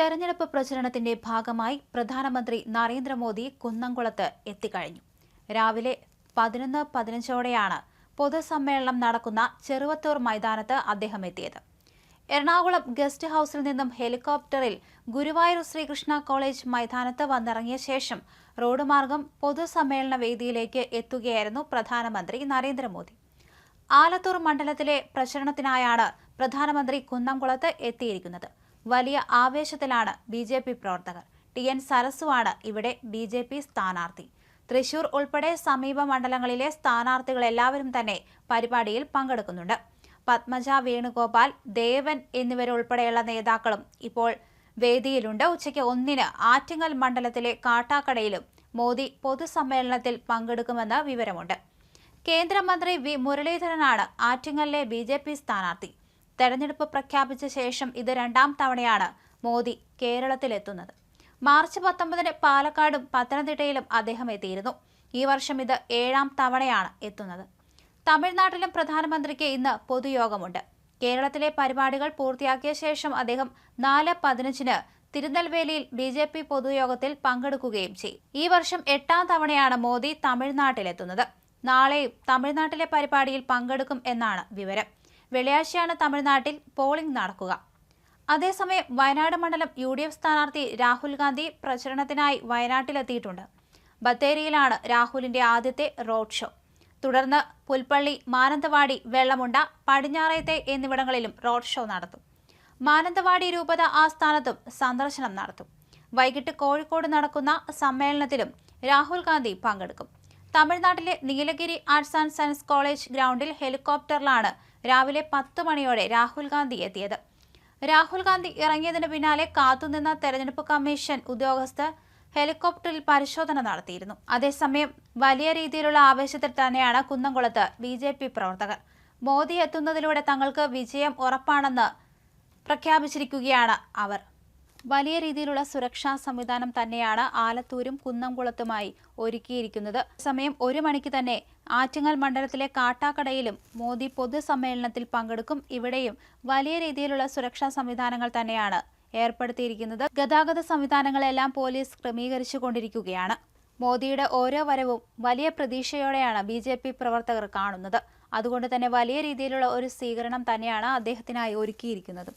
തെരഞ്ഞെടുപ്പ് പ്രചരണത്തിന്റെ ഭാഗമായി പ്രധാനമന്ത്രി നരേന്ദ്രമോദി കുന്നംകുളത്ത് എത്തിക്കഴിഞ്ഞു. രാവിലെ പതിനൊന്ന് പതിനഞ്ചോടെയാണ് പൊതുസമ്മേളനം നടക്കുന്ന ചെറുവത്തൂർ മൈതാനത്ത് അദ്ദേഹം എത്തിയത്. എറണാകുളം ഗസ്റ്റ് ഹൌസിൽ നിന്നും ഹെലികോപ്റ്ററിൽ ഗുരുവായൂർ ശ്രീകൃഷ്ണ കോളേജ് മൈതാനത്ത് വന്നിറങ്ങിയ ശേഷം റോഡ് മാർഗം പൊതുസമ്മേളന വേദിയിലേക്ക് എത്തുകയായിരുന്നു പ്രധാനമന്ത്രി നരേന്ദ്രമോദി. ആലത്തൂർ മണ്ഡലത്തിലെ പ്രചരണത്തിനായാണ് പ്രധാനമന്ത്രി കുന്നംകുളത്ത് എത്തിയിരിക്കുന്നത്. വലിയ ആവേശത്തിലാണ് ബി ജെ പി പ്രവർത്തകർ. ടി എൻ സരസുവാണ് ഇവിടെ ബി ജെ പി സ്ഥാനാർത്ഥി. തൃശൂർ ഉൾപ്പെടെ സമീപ മണ്ഡലങ്ങളിലെ സ്ഥാനാർത്ഥികൾ എല്ലാവരും തന്നെ പരിപാടിയിൽ പങ്കെടുക്കുന്നുണ്ട്. പത്മജ വേണുഗോപാൽ ദേവൻ എന്നിവരുൾപ്പെടെയുള്ള നേതാക്കളും ഇപ്പോൾ വേദിയിലുണ്ട്. ഉച്ചയ്ക്ക് ഒന്നിന് ആറ്റിങ്ങൽ മണ്ഡലത്തിലെ കാട്ടാക്കടയിലും മോദി പൊതുസമ്മേളനത്തിൽ പങ്കെടുക്കുമെന്ന് വിവരമുണ്ട്. കേന്ദ്രമന്ത്രി വി മുരളീധരനാണ് ആറ്റിങ്ങലിലെ ബി സ്ഥാനാർത്ഥി. തെരഞ്ഞെടുപ്പ് പ്രഖ്യാപിച്ച ശേഷം ഇത് രണ്ടാം തവണയാണ് മോദി കേരളത്തിലെത്തുന്നത്. മാർച്ച് പത്തൊമ്പതിന് പാലക്കാടും പത്തനംതിട്ടയിലും അദ്ദേഹം എത്തിയിരുന്നു. ഈ വർഷം ഇത് ഏഴാം തവണയാണ് എത്തുന്നത്. തമിഴ്നാട്ടിലും പ്രധാനമന്ത്രിക്ക് ഇന്ന് പൊതുയോഗമുണ്ട്. കേരളത്തിലെ പരിപാടികൾ പൂർത്തിയാക്കിയ ശേഷം അദ്ദേഹം നാല് പതിനഞ്ചിന് തിരുനെൽവേലിയിൽ ബി ജെ പി പൊതുയോഗത്തിൽ പങ്കെടുക്കുകയും ചെയ്യും. ഈ വർഷം എട്ടാം തവണയാണ് മോദി തമിഴ്നാട്ടിലെത്തുന്നത്. നാളെയും തമിഴ്നാട്ടിലെ പരിപാടിയിൽ പങ്കെടുക്കും എന്നാണ് വിവരം. വെള്ളിയാഴ്ചയാണ് തമിഴ്നാട്ടിൽ പോളിംഗ് നടക്കുക. അതേസമയം വയനാട് മണ്ഡലം യു ഡി എഫ് സ്ഥാനാർത്ഥി രാഹുൽ ഗാന്ധി പ്രചരണത്തിനായി വയനാട്ടിലെത്തിയിട്ടുണ്ട്. ബത്തേരിയിലാണ് രാഹുലിന്റെ ആദ്യത്തെ റോഡ് ഷോ തുടർന്ന് പുൽപ്പള്ളി മാനന്തവാടി വെള്ളമുണ്ട പടിഞ്ഞാറേത്തെ എന്നിവിടങ്ങളിലും റോഡ് ഷോ നടത്തും. മാനന്തവാടി രൂപത ആസ്ഥാനത്തും സന്ദർശനം നടത്തും. വൈകിട്ട് കോഴിക്കോട് നടക്കുന്ന സമ്മേളനത്തിലും രാഹുൽ ഗാന്ധി പങ്കെടുക്കും. തമിഴ്നാട്ടിലെ Nilgiri arts and science college ഗ്രൗണ്ടിൽ ഹെലികോപ്റ്ററിലാണ് രാവിലെ പത്ത് മണിയോടെ രാഹുൽ ഗാന്ധി എത്തിയത്. രാഹുൽ ഗാന്ധി ഇറങ്ങിയതിന് പിന്നാലെ കാത്തുനിന്ന തെരഞ്ഞെടുപ്പ് കമ്മീഷൻ ഉദ്യോഗസ്ഥർ ഹെലികോപ്റ്ററിൽ പരിശോധന നടത്തിയിരുന്നു. അതേസമയം വലിയ രീതിയിലുള്ള ആവേശത്തിൽ തന്നെയാണ് കുന്നംകുളത്ത് ബി ജെ പി പ്രവർത്തകർ. മോദി എത്തുന്നതിലൂടെ തങ്ങൾക്ക് വിജയം ഉറപ്പാണെന്ന് പ്രഖ്യാപിച്ചിരിക്കുകയാണ് അവർ. വലിയ രീതിയിലുള്ള സുരക്ഷാ സംവിധാനം തന്നെയാണ് ആലത്തൂരും കുന്നംകുളത്തുമായി ഒരുക്കിയിരിക്കുന്നത്. സമയം ഒരു മണിക്ക് തന്നെ ആറ്റിങ്ങൽ മണ്ഡലത്തിലെ കാട്ടാക്കടയിലും മോദി പൊതുസമ്മേളനത്തിൽ പങ്കെടുക്കും. ഇവിടെയും വലിയ രീതിയിലുള്ള സുരക്ഷാ സംവിധാനങ്ങൾ തന്നെയാണ് ഏർപ്പെടുത്തിയിരിക്കുന്നത്. ഗതാഗത സംവിധാനങ്ങളെല്ലാം പോലീസ് ക്രമീകരിച്ചു കൊണ്ടിരിക്കുകയാണ് മോദിയുടെ ഓരോ വരവും വലിയ പ്രതീക്ഷയോടെയാണ് ബി ജെ പി പ്രവർത്തകർ കാണുന്നത്. അതുകൊണ്ട് തന്നെ വലിയ രീതിയിലുള്ള ഒരു സ്വീകരണം തന്നെയാണ് അദ്ദേഹത്തിനായി ഒരുക്കിയിരിക്കുന്നത്.